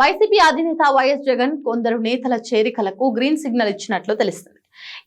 YCP అధినేత YS Jagan కొందరు నేతల చేరికలకు గ్రీన్ సిగ్నల్ ఇచ్చినట్లు తెలుస్తుంది.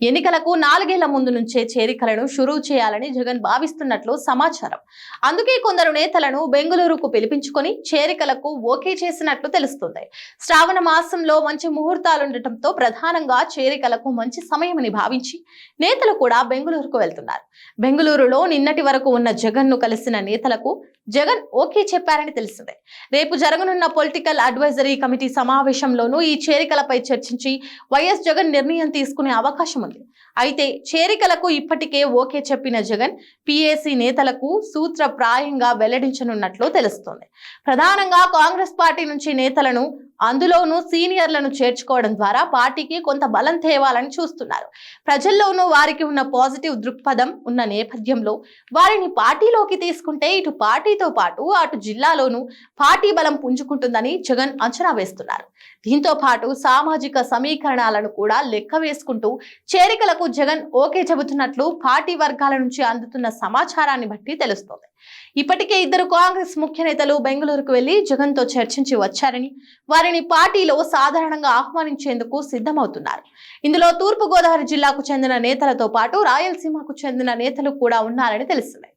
ఎన్నికలకు నాలుగేళ్ళ ముందు నుంచే చేరికలను షురూ చేయాలని జగన్ భావిస్తున్నట్లు సమాచారం. అందుకే కొందరు నేతలను బెంగళూరుకు పిలిపించుకొని చేరికలకు ఓకే చేసినట్లు తెలుస్తుంది. శ్రావణ మాసంలో మంచి ముహూర్తాలుండటంతో ప్రధానంగా చేరికలకు మంచి సమయమని భావించి నేతలు కూడా బెంగళూరుకు వెళ్తున్నారు. బెంగళూరులో నిన్నటి వరకు ఉన్న జగన్ను కలిసిన నేతలకు జగన్ ఓకే చెప్పారని తెలిసిందే. రేపు జరగనున్న పొలిటికల్ అడ్వైజరీ కమిటీ సమావేశంలోనూ ఈ చేరికలపై చర్చించి వైఎస్ జగన్ నిర్ణయం తీసుకునే అవకాశం అవకాశం ఉంది అయితే చేరికలకు ఇప్పటికే ఓకే చెప్పిన జగన్ పిఏసీ నేతలకు సూత్రప్రాయంగా వెల్లడించనున్నట్లు తెలుస్తోంది. ప్రధానంగా కాంగ్రెస్ పార్టీ నుంచి నేతలను అందులోనూ సీనియర్లను చేర్చుకోవడం ద్వారా పార్టీకి కొంత బలం తేవాలని చూస్తున్నారు. ప్రజల్లోనూ వారికి ఉన్న పాజిటివ్ దృక్పథం ఉన్న నేపథ్యంలో వారిని పార్టీలోకి తీసుకుంటే ఇటు పార్టీతో పాటు అటు జిల్లాలోనూ పార్టీ బలం పుంజుకుంటుందని జగన్ అంచనా వేస్తున్నారు. దీంతో పాటు సామాజిక సమీకరణాలను కూడా లెక్క వేసుకుంటూ చేరికలకు జగన్ ఓకే చెబుతున్నట్లు పార్టీ వర్గాల నుంచి అందుతున్న సమాచారాన్ని బట్టి తెలుస్తోంది. ఇప్పటికే ఇద్దరు కాంగ్రెస్ ముఖ్య నేతలు బెంగళూరుకు వెళ్ళి జగన్తో చర్చించి వచ్చారని వారిని పార్టీలో సాధారణంగా ఆహ్వానించేందుకు సిద్ధమవుతున్నారు. ఇందులో తూర్పు గోదావరి జిల్లాకు చెందిన నేతలతో పాటు రాయలసీమకు చెందిన నేతలు కూడా ఉన్నారని తెలిసింది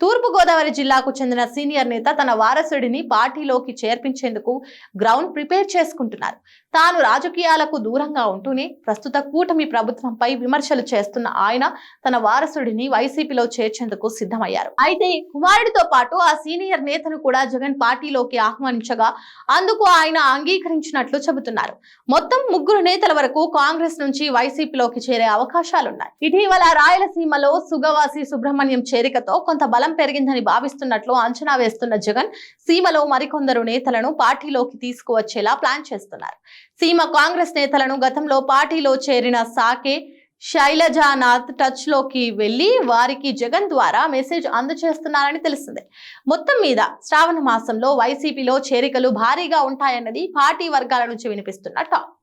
తూర్పు గోదావరి జిల్లాకు చెందిన సీనియర్ నేత తన వారసుడిని పార్టీలోకి చేర్పించేందుకు గ్రౌండ్ ప్రిపేర్ చేసుకుంటున్నారు. తాను రాజకీయాలకు దూరంగా ఉంటూనే ప్రస్తుత కూటమి ప్రభుత్వంపై విమర్శలు చేస్తున్న ఆయన తన వారసుడిని వైసీపీలో చేర్చేందుకు సిద్ధమయ్యారు. అయితే కుమారుడితో పాటు ఆ సీనియర్ నేతను కూడా జగన్ పార్టీలోకి ఆహ్వానించగా అందుకు ఆయన అంగీకరించినట్లు చెబుతున్నారు. మొత్తం ముగ్గురు నేతల వరకు కాంగ్రెస్ నుంచి వైసీపీలోకి చేరే అవకాశాలున్నాయి. ఇటీవల రాయలసీమలో సుగవాసి సుబ్రహ్మణ్యం చేరికతో కొంత బల పెరిగిందని భావిస్తున్నట్లు అంచనా వేస్తున్న జగన్ సీమలో మరికొందరు నేతలను పార్టీలోకి తీసుకువచ్చేలా ప్లాన్ చేస్తున్నారు. సీమ కాంగ్రెస్ నేతలను గతంలో పార్టీలో చేరిన సాకే శైలజానాథ్ టచ్లోకి వెళ్ళి వారికి జగన్ ద్వారా మెసేజ్ అందజేస్తున్నారని తెలిసింది. మొత్తం మీద శ్రావణ మాసంలో వైసీపీలో చేరికలు భారీగా ఉంటాయన్నది పార్టీ వర్గాల నుంచి వినిపిస్తున్న టాక్.